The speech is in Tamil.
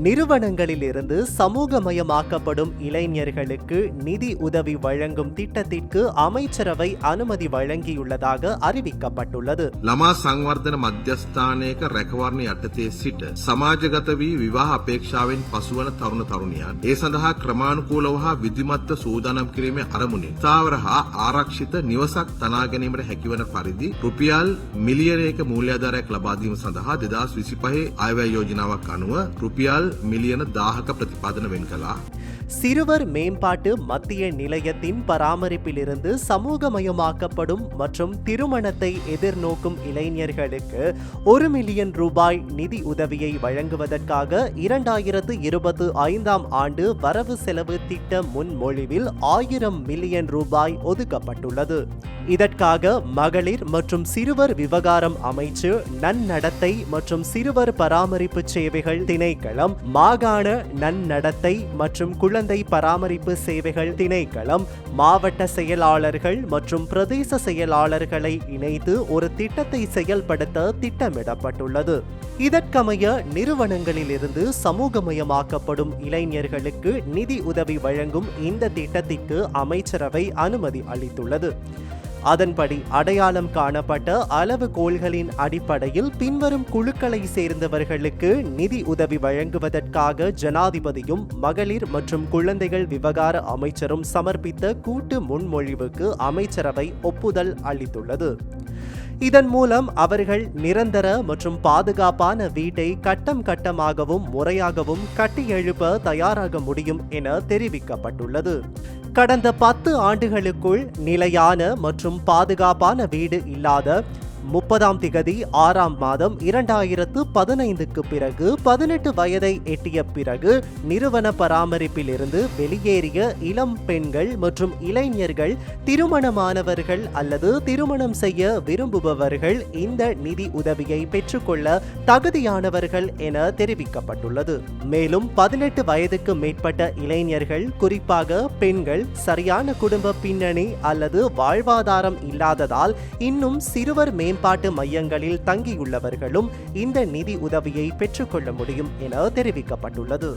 நிறுவனங்களிலிருந்து சமூகமயமாக்கப்படும் இளைஞர்களுக்கு நிதி உதவி வழங்கும் திட்டத்திற்கு அமைச்சரவை அனுமதி வழங்கியுள்ளதாக அறிவிக்கப்பட்டுள்ளது ළමා සංවර්ධන මධ්‍යස්ථානයක රැකවරණ යටතේ සිට සමාජගත වී විවාහ අපේක්ෂාවෙන් පසුවන තරුණ තරුණියන් ඒ සඳහා ක්‍රමානුකූලව හා විධිමත්ව සූදානම් කිරීමේ අරමුණින් ස්ථාවර හා ආරක්ෂිත නිවසක් තනා ගැනීමට හැකිවන පරිදි රුපියල් මිලියනයක මූල්‍යාධාරයක් ලබාදීම සඳහා දෙදස් විසිපහේ අයවැය යෝජනාවක් අනුව රුපියල් මිලියන දාහක ප්‍රතිපාදන වෙන් කලා சிறுவர் மேம்பாட்டு மத்திய நிலையத்தின் பராமரிப்பிலிருந்து சமூகமயமாக்கப்படும் மற்றும் திருமணத்தை எதிர்நோக்கும் இளைஞர்களுக்கு ஒரு மில்லியன் ரூபாய் நிதி உதவியை வழங்குவதற்காக இரண்டாயிரத்து இருபத்து ஐந்தாம் ஆண்டு வரவு செலவு திட்ட முன்மொழிவில் ஆயிரம் மில்லியன் ரூபாய் ஒதுக்கப்பட்டுள்ளது. இதற்காக மகளிர் மற்றும் சிறுவர் விவகாரம் அமைச்சு நன்னடத்தை மற்றும் சிறுவர் பராமரிப்பு சேவைகள் திணைக்களம் மாகாண நன்னடத்தை மற்றும் குழு குழந்தை பராமரிப்பு சேவைகள் திணைக்களம் மாவட்ட செயலாளர்கள் மற்றும் பிரதேச செயலாளர்களை இணைத்து ஒரு திட்டத்தை செயல்படுத்த திட்டமிடப்பட்டுள்ளது. இதற்கமைய நிறுவனங்களிலிருந்து சமூகமயமாக்கப்படும் இளைஞர்களுக்கு நிதி உதவி வழங்கும் இந்த திட்டத்திற்கு அமைச்சரவை அனுமதி அளித்துள்ளது. அதன்படி அடையாளம் காணப்பட்ட அளவுகோள்களின் அடிப்படையில் பின்வரும் குழுக்களை சேர்ந்தவர்களுக்கு நிதி உதவி வழங்குவதற்காக ஜனாதிபதியும் மகளிர் மற்றும் குழந்தைகள் விவகார அமைச்சரும் சமர்ப்பித்த கூட்டு முன்மொழிவுக்கு அமைச்சரவை ஒப்புதல் அளித்துள்ளது. இதன் மூலம் அவர்கள் நிரந்தர மற்றும் பாதுகாப்பான வீட்டை கட்டம் கட்டமாகவும் முறையாகவும் கட்டியெழுப்ப தயாராக முடியும் என தெரிவிக்கப்பட்டுள்ளது. கடந்த பத்து ஆண்டுகளுக்குள் நிலையான மற்றும் பாதுகாப்பான வீடு இல்லாத முப்பதாம் திகதி ஆறாம் மாதம் இரண்டாயிரத்து பதினைந்துக்கு பிறகு பதினெட்டு வயதை எட்டிய பிறகு நிறுவன பராமரிப்பிலிருந்து வெளியேறிய இளம் பெண்கள் மற்றும் இளைஞர்கள் திருமணமானவர்கள் அல்லது திருமணம் செய்ய விரும்புபவர்கள் இந்த நிதி உதவியை பெற்றுக்கொள்ள தகுதியானவர்கள் என தெரிவிக்கப்பட்டுள்ளது. மேலும் பதினெட்டு வயதுக்கு மேற்பட்ட இளைஞர்கள் குறிப்பாக பெண்கள் சரியான குடும்ப பின்னணி அல்லது வாழ்வாதாரம் இல்லாததால் இன்னும் சிறுவர் மேம்பாட்டு மையங்களில் தங்கியுள்ளவர்களும் இந்த நிதி உதவியை பெற்றுக்கொள்ள முடியும் என தெரிவிக்கப்பட்டுள்ளது.